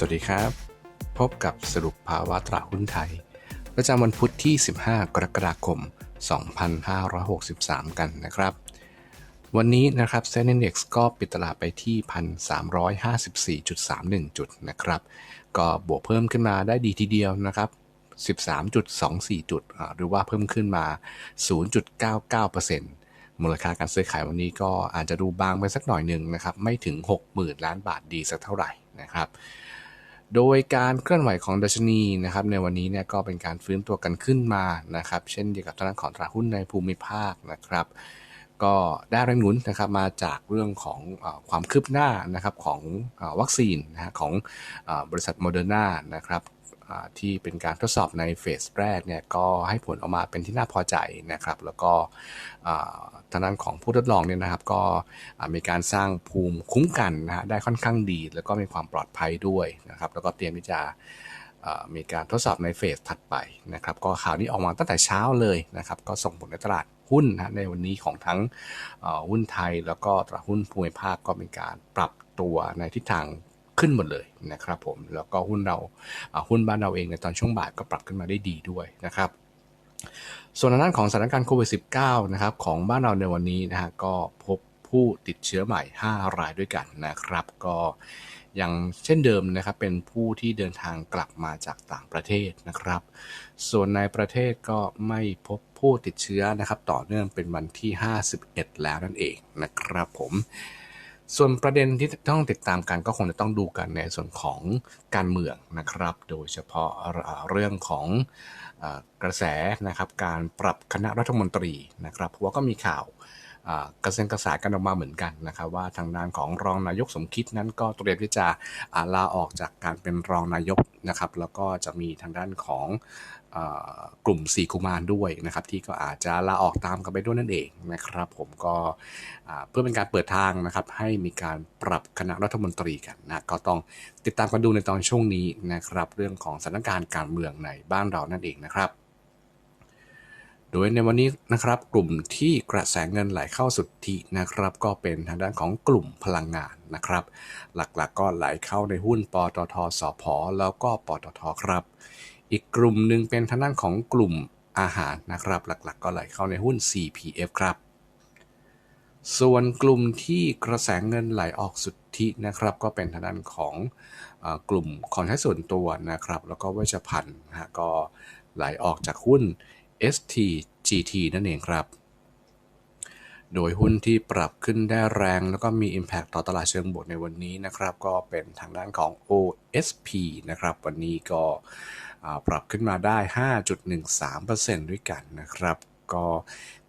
สวัสดีครับ พบกับสรุปภาวะตลาดหุ้นไทย ประจำวันพุธที่ 15 กรกฎาคม 2563 กันนะครับ วันนี้นะครับเซ็นดี Index ก็ปิดตลาดไปที่ 1,354.31 จุดนะครับ ก็บวกเพิ่มขึ้นมาได้ดีทีเดียวนะครับ 13.24 จุดอ่าหรือว่าเพิ่มขึ้นมา 0.99%มูลค่าการซื้อขายวันนี้ก็อาจจะดูบางไปสักหน่อยหนึ่งนะครับ ไม่ถึง 60,000 ล้านบาทดีสักเท่าไหร่นะครับ โดยการเคลื่อนไหวของดัชนีนะครับในวันนี้เนี่ยก็เป็นการฟื้นตัวกันขึ้นมานะครับเช่นเดียวกับตลาดของตลาดหุ้นในภูมิภาคนะครับ ก็ได้แรงหนุนนะครับมาจากเรื่องของอความคืบหน้านะครับของอวัคซีนนะฮะของอบริษัทโมเดอร์นานะครับ ที่เป็นการทดสอบในเฟสแรกเนี่ยก็ให้ผลออกมาเป็นที่น่าพอใจนะครับ แล้วก็ทางด้านของผู้ทดลองเนี่ยนะครับ ก็มีการสร้างภูมิคุ้มกันนะฮะได้ค่อนข้างดี แล้วก็มีความปลอดภัยด้วยนะครับ แล้วก็เตรียมที่จะมีการทดสอบในเฟสถัดไปนะครับ ก็ข่าวนี้ออกมาตั้งแต่เช้าเลยนะครับ ก็ส่งผลในตลาดหุ้นนะในวันนี้ของทั้งหุ้นไทย แล้วก็ตลาดหุ้นภูมิภาคก็มีการปรับตัวในทิศทาง ขึ้นหมดเลยนะครับผมแล้วก็หุ้นเราหุ้นบ้านเราเองในตอนช่วงบ่ายก็ปรับขึ้นมาได้ดีด้วยนะครับส่วนด้านของสถานการณ์โควิด -19 นะครับของบ้านเราในวันนี้นะฮะก็พบผู้ติดเชื้อใหม่ 5 รายด้วยกันนะครับ ก็อยังเช่นเดิมนะครับเป็นผู้ที่เดินทางกลับมาจากต่างประเทศนะครับ ส่วนในประเทศก็ไม่พบผู้ติดเชื้อนะครับ ต่อเนื่องเป็นวันที่ 51 แล้วนั่นเองนะครับผม ส่วนประเด็นที่ต้องติดตามกันก็คงจะต้องดูกันในส่วนของการเมืองนะครับ โดยเฉพาะเรื่องของอกระแสนะครับการปรับคณะรัฐมนตรีนะครับเพราะว่าก็มีข่าว กระเซ็นกระสายกันออกมาเหมือนกันนะครับว่าทางด้านของรองนายกสมคิดนั้นก็เตรียมที่จะาลาออกจากการเป็นรองนายกนะครับแล้วก็จะมีทางด้านของกลุ่มสี่กุมารด้วยนะครับที่ก็อาจจะลาออกตามกันไปด้วยนั่นเองนะครับผมก็เพื่อเป็นการเปิดทางนะครับให้มีการปรับคณะรัฐมนตรีกันนะก็ต้องติดตามกันดูในตอนช่วงนี้นะครับเรื่องของสถานการณ์การเมืองในบ้านเรานั่นเองนะครับ โดยในวันนี้นะครับกลุ่มที่กระแสเงินไหลเข้าสุทธินะครับ ก็เป็นทางด้านของกลุ่มพลังงานนะครับ หลักๆกก็ไหลเข้าในหุ้นปตทสพแล้วก็ปตทครับ อีกกลุ่มหนึ่งเป็นทางด้านของกลุ่มอาหารนะครับ หลักๆก็ไหลเข้าในหุ้น CPF ครับ ส่วนกลุ่มที่กระแสเงินไหลออกสุทธินะครับ ก็เป็นทางด้านของอกลุ่มของใช้ส่วนตัวนะครับ แล้วก็เวชภัณฑ์นะฮะก็ไหลออกจากหุ้น STGT นั่นเองครับ โดยหุ้นที่ปรับขึ้นได้แรงแล้วก็มี Impact ต่อตลาดเชิงบวกในวันนี้นะครับ ก็เป็นทางด้านของ OSP นะครับ วันนี้ก็ปรับขึ้นมาได้ 5.13%ด้วยกันนะครับ ก็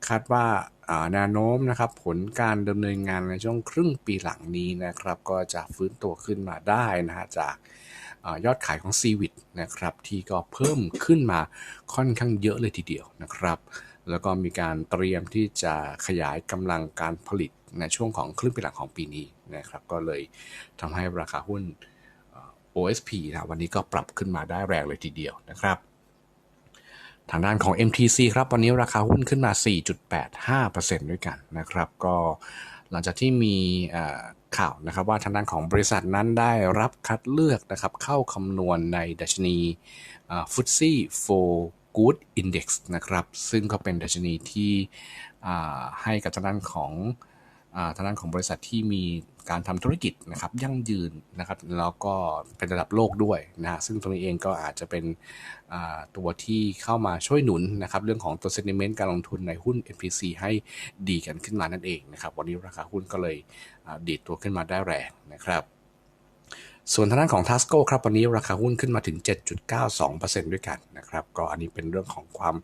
คาดว่าอ่าแนวโน้มนะครับผลการดำเนินงานในช่วงครึ่งปีหลังนี้นะครับ ก็จะฟื้นตัวขึ้นมาได้นะฮะจาก อยอดขายของ c ีวิตนะครับที่ก็เพิ่มขึ้นมาค่อนข้างเยอะเลยทีเดียวนะครับ แล้วก็มีการเตรียมที่จะขยายกำลังการผลิตในช่วงของครึ่งปีหลังของปีนี้นะครับก็เลยทำให้ราคาหุ้น OSP นะวันนี้ก็ปรับขึ้นมาได้แรงเลยทีเดียวนะครับ ทางด้านของ MTC ครับวันนี้ราคาหุ้นขึ้นมา 4.85%ด้วยกันนะครับ ก็ หลังจากที่มีข่าวนะครับว่าทางด้านของบริษัทนั้นได้รับคัดเลือกนะครับเข้าคำนวณในดัชนีฟุตซี่โฟกูดอินดี x นะครับ ซึ่งก็เป็นดัชนีที่ให้กับทางด้านของ ทางด้านของบริษัทที่มีการทำธุรกิจนะครับยั่งยืนนะครับแล้วก็เป็นระดับโลกด้วยนะซึ่งตรงนี้เองก็อาจจะเป็นตัวที่เข้ามาช่วยหนุนนะครับเรื่องของตัวเซนิเมนต์การลงทุนในหุ้น NPC ให้ดีกันขึ้นมานั่นเองนะครับวันนี้ราคาหุ้นก็เลยดีดตัวขึ้นมาได้แรงนะครับ ส่วนทางด้านของ Tasco ครับวันนี้ราคาหุ้นขึ้นมาถึง 7.92%ด้วยกันนะครับก็อันนี้เป็นเรื่องของความ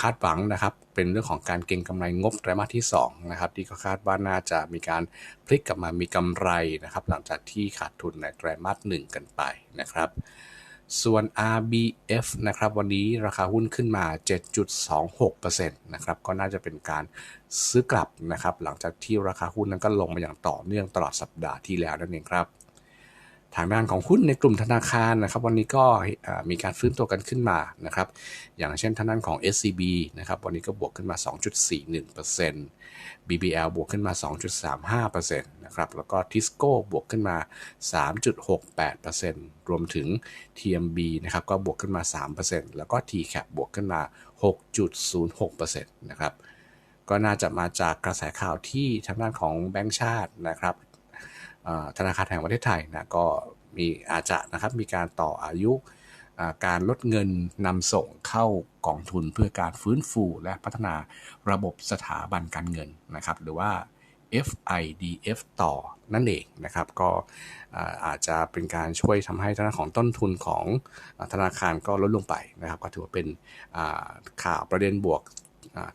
คาดหวังนะครับ เป็นเรื่องของการเก็งกำไรงบไตรมาสที่2นะครับที่ก็คาดว่าน่าจะมีการพลิกกลับมามีกำไรนะครับหลังจากที่ขาดทุนในไตรมาส1กันไปนะครับส่วน RBF นะครับวันนี้ราคาหุ้นขึ้นมา 7.26%นะครับก็น่าจะเป็นการซื้อกลับนะครับหลังจากที่ราคาหุ้นนั้นก็ลงมาอย่างต่อเนื่องตลอดสัปดาห์ที่แล้วนั่นเองครับ ทางด้านของหุ้นในกลุ่มธนาคารนะครับ วันนี้ก็มีการฟื้นตัวกันขึ้นมานะครับ อย่างเช่นทางด้านของ SCB นะครับวันนี้ก็บวกขึ้นมา 2.41% BBL บวกขึ้นมา 2.35%นะครับแล้วก็ Tisco บวกขึ้นมา 3.68%รวมถึง TMB นะครับก็บวกขึ้นมา 3%แล้วก็ TCAP บวกขึ้นมา 6.06%นะครับก็น่าจะมาจากกระแสข่าวที่ทางด้านของแบงก์ชาตินะครับ ธนาคารแห่งประเทศไทยนะก็มีอาจจะนะครับมีการต่ออายุการลดเงินนำส่งเข้ากองทุนเพื่อการฟื้นฟูและพัฒนาระบบสถาบันการเงินนะครับ หรือว่า FIDF ต่อนั่นเองนะครับ ก็อาจจะเป็นการช่วยทำให้ทางด้าของต้นทุนของธนาคารก็ลดลงไปนะครับ ก็ถือว่าเป็นข่าวประเด็นบวก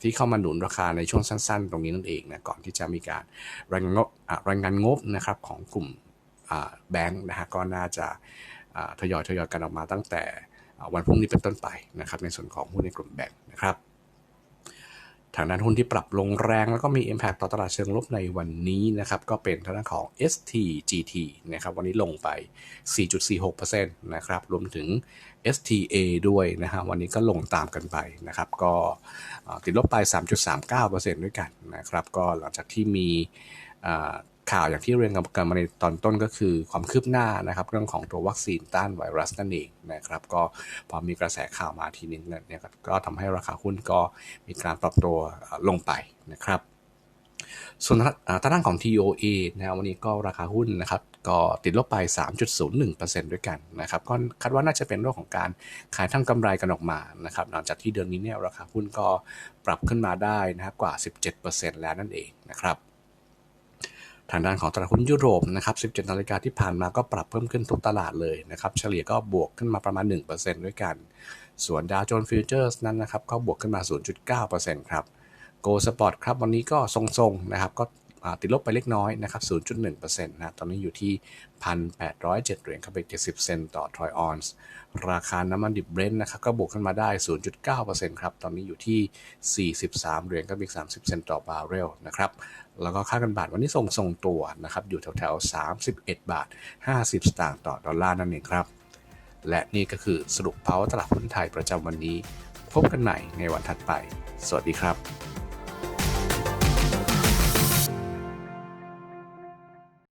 ที่เข้ามาหนุนราคาในช่วงสั้น ๆ ตรงนี้นั่นเองนะก่อนที่จะมีการรายงานงบอ่ารายงานงบนะครับของกลุ่มแบงค์นะฮะก็น่าจะทยอยทยอยกันออกมาตั้งแต่วันพรุ่งนี้เป็นต้นไปนะครับในส่วนของหุ้นในกลุ่มแบงค์นะครับ ทางด้านหุ้นที่ปรับลงแรง แล้วก็มี Impact ต่อตลาดเชิงลบในวันนี้นะครับก็เป็นทางด้านของ STGT นะครับวันนี้ลงไป 4.46%นะครับรวมถึง STA ด้วยนะฮะวันนี้ก็ลงตามกันไปนะครับก็ติดลบไป 3.39%ด้วยกันนะครับก็หลังจากที่มี ข่าวอย่างที่เรียนกันมาในตอนต้นก็คือความคืบหน้านะครับ เรื่องของตัววัคซีนต้านไวรัสนั่นเองนะครับ ก็พอมีกระแสข่าวมาทีนึงเนี่ยก็ก็ทำให้ราคาหุ้นก็มีการปรับตัวลงไปนะครับ ส่วนทางด้านของ TOA นะวันนี้ก็ราคาหุ้นนะครับก็ติดลบไป 3.01%ด้วยกันนะครับ ก็คาดว่าน่าจะเป็นเรื่องของการขายทั้งกำไรกันออกมานะครับ หลังจากที่เดือนนี้เนี่ยราคาหุ้นก็ปรับขึ้นมาได้นะครับกว่า 17%แล้วนั่นเองนะครับ ทางด้านของตลาดหุ้นยุโรปนะครับ 17 นาฬิกาที่ผ่านมาก็ปรับเพิ่มขึ้นทุกตลาดเลยนะครับ เฉลี่ยก็บวกขึ้นมาประมาณ 1%ด้วยกัน ส่วนดาวโจนส์ฟิวเจอร์สนั้นนะครับ ก็บวกขึ้นมา 0.9%ครับ โกลสปอร์ตครับวันนี้ก็ทรงๆนะครับ ก็ ติดลบไปเล็กน้อยนะครับ 0.1%นะตอนนี้อยู่ที่ 1,807 เหรียญครับไป70 เซนต์ต่อทรอยออนซ์ราคาน้ำมันดิบเบรนท์นะครับก็บวกขึ้นมาได้ 0.9%ครับตอนนี้อยู่ที่ 43 เหรียญกับอีก30 เซนต์ต่อบาร์เรลนะครับแล้วก็ค่ากันบาทวันนี้ทรงทรงตัวนะครับอยู่แถวๆ 31 บาท 50 สตางค์ต่อดอลลาร์นั่นเองครับ และนี่ก็คือสรุปเป้าตลาดหุ้นไทยประจำวันนี้ พบกันใหม่ในวันถัดไป สวัสดีครับ